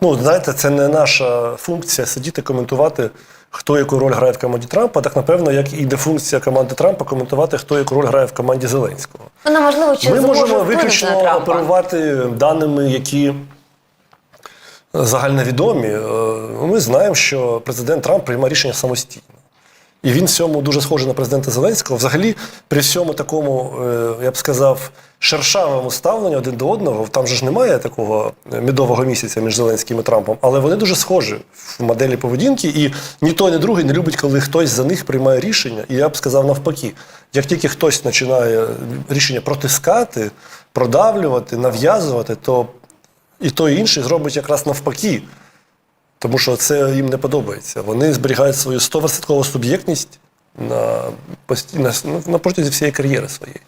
Ну, знаєте, це не наша функція сидіти, коментувати, хто яку роль грає в команді Трампа. Так, напевно, як і не функція команди Трампа коментувати, хто яку роль грає в команді Зеленського. Вона можливо чи Ми можемо виключно оперувати даними, які загальновідомі. Е, Ми знаємо, що президент Трамп приймає рішення самостійно. І він в цьому дуже схожий на президента Зеленського. Взагалі, при всьому такому, е, я б сказав, шершавому ставленню один до одного, там же ж немає такого медового місяця між Зеленським і Трампом, але вони дуже схожі в моделі поведінки, і ні той, ні другий не любить, коли хтось за них приймає рішення. І я б сказав навпаки, як тільки хтось починає рішення протискати, продавлювати, нав'язувати, то і той інший зробить якраз навпаки. Тому що це їм не подобається. Вони зберігають свою 100% суб'єктність на, постійно, на протязі всієї кар'єри своєї.